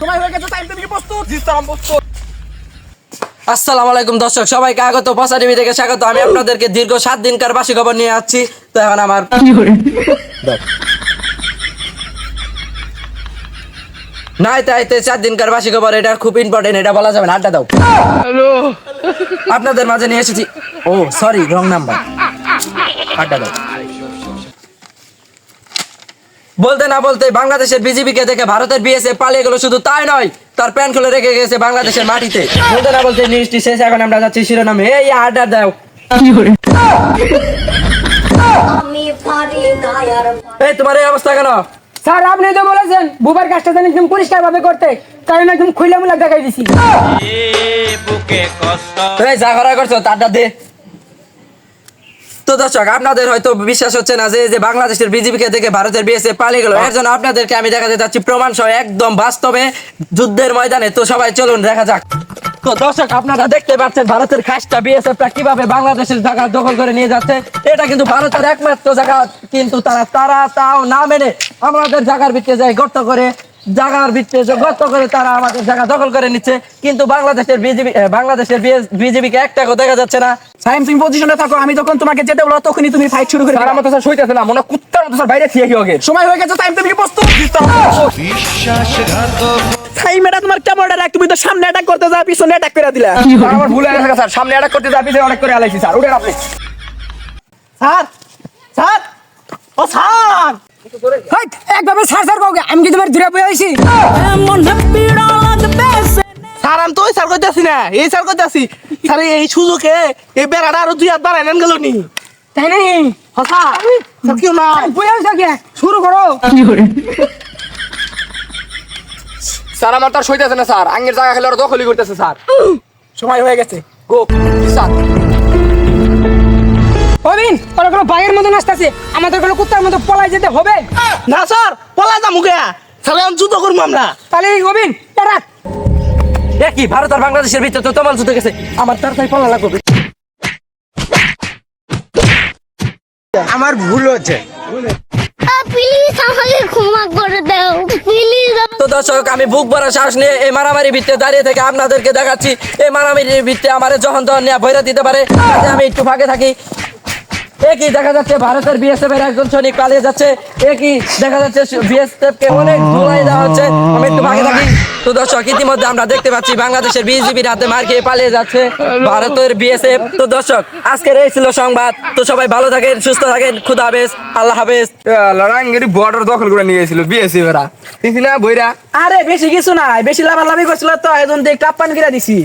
সময় হয়ে গেছে টাইম টেবিল প্রস্তুত। জি স্যার আমি প্রস্তুত। আসসালামু আলাইকুম দর্শক সবাইকে আগত টিভি থেকে স্বাগত। আমি আপনাদেরকে দীর্ঘ সাত দিনকার বাসি খবর নিয়ে আসছি। তো এখন আমার নাই তাই তো চার দিনকার বাসি খবর এটা খুব ইম্পর্টেন্ট এটা বলা যাবে না। আড্ডা দাও। আপনাদের মাঝে নিয়ে এসেছি। ও সরি রং নাম্বার আড্ডা দাও। বলতে না বলতে বাংলাদেশের বিজেপি কে দেখে ভারতের বিএসএফ পালিয়ে গেল শুধু তাই নয় তার প্যান খুলে রেখে গেছে বাংলাদেশের মাটিতে। বলতে না বলতে নিউজটি শেষ এখন আমরা যাচ্ছি শিরোনামে। এই আড্ডা দাও। এই তোমার এই অবস্থা কেন? স্যার আপনি তো বলেছেন বুবার কাজটা যেন একদম পরিষ্কার ভাবে করতে তাই আমি একদম খুলে মুলা দেখাই দিছি। এই যা করা করছ তারটা দে। তো দর্শক আপনাদের হয়তো বিশ্বাস হচ্ছে না যে যে বাংলাদেশের বিজেপি কে দেখে ভারতের বিএসএফ পালিয়ে গেল। এর জন্য আপনাদেরকে আমি দেখাতে যাচ্ছি প্রমাণ সহ একদম বাস্তবে যুদ্ধের ময়দানে। তো সবাই চলুন দেখা যাক। তো দর্শক আপনারা দেখতে পাচ্ছেন ভারতের খাসটা বিএসএফ টা কীভাবে বাংলাদেশের জায়গা দখল করে নিয়ে যাচ্ছে। এটা কিন্তু ভারতের একমাত্র জায়গা কিন্তু তারা তারা তাও না মেনে আমাদের জায়গার ভিতরে যায় গর্ত করে জায়গার ভিতরে যে গর্ত করে তারা আমাদের জায়গা দখল করে নিচ্ছে। কিন্তু বাংলাদেশের বিজেপি বাংলাদেশের বিজেপিকে এক টাকাও দেখা যাচ্ছে না। সাইম সিং পজিশনে থাকো আমি যখন তোমাকে যেতে বলো তখনই তুমি ফাইট শুরু করে আমার তো স্যার সইতেছে না মনে কুত্তার মতো স্যার বাইরে থিয়ে কি হবে সময় হয়ে গেছে জি স্যার আমি প্রস্তুত? সাইম এটা তোমার কেমন অ্যাটাক তুমি তো সামনে অ্যাটাক করতে যাও পিছনে অ্যাটাক করে দিলা। আমার ভুল হয়ে গেছে স্যার। সামনে অ্যাটাক করতে যাবি অনেক করে আলাইছি স্যার। উঠেন আপনি। Sir sir. ও স্যার! একভাবে আমি কি তোমার দূরে বয়ে আইছি? স্যার আমি তো ওই স্যার করতেছি না এই স্যার করতেছি স্যার এই সুযোগে এই বেড়াটা আরও দুই হাত বাড়াই নেন গেল নি। তাই না হসা স্যার। কেউ না। বয়ে আইছো কে শুরু করো। স্যার আমার তো সইতেছে না স্যার। আঙ্গের জায়গা খেলে ওরা দখলই করতেছে স্যার। সময় হয়ে গেছে। গো স্যার? বাঘের মতো নাচতেছে আমাদের কোনো কুত্তার মতো পলাই যেতে হবে? না স্যার পলা যাব গে স্যার আমি যুদ্ধ করব আমরা। তাহলে তারা এ ভারত আর বাংলাদেশের ভিতরে তো তোমার যুদ্ধ গেছে। আমার তাড়াতাড়ি পালা লাগবে। আমার ভুল হচ্ছে। প্লিজ আমাকে ক্ষমা করে দাও। প্লিজ তো দর্শক আমি বুক ভরা শ্বাস নিয়ে এই মারামারি ভিত্তে দাঁড়িয়ে থেকে আপনাদেরকে দেখাচ্ছি। এই মারামারি ভিত্তে আমার যখন তখন নিয়ে ভৈরা দিতে পারে আমি একটু ফাঁকে থাকি। একই দেখা যাচ্ছে? ভারতের বিএসএফ এর একজন সৈনিক পালিয়ে যাচ্ছে। একই দেখা যাচ্ছে? বিএসএফ কে অনেক ধুলাই দেওয়া হচ্ছে। আমি একটু ফাঁকে থাকি। তো দর্শক ইতিমধ্যে আমরা দেখতে পাচ্ছি বাংলাদেশের বিজেপির হাতে মার খেয়ে পালিয়ে যাচ্ছে ভারতের বিএসএফ তো দর্শক আজকের এই ছিল সংবাদ। তো সবাই ভালো থাকেন সুস্থ থাকেন। খুদা হাফেজ। আল্লাহ হাফেজ। লড়াঙ্গের বর্ডার দখল করে নিয়ে গেছিল বিএসএফ এরা। না বইরা? আরে বেশি কিছু নাই। বেশি লাভালাভি করছিল তো এখন দেখ টাপ্পান কিরা দিছি।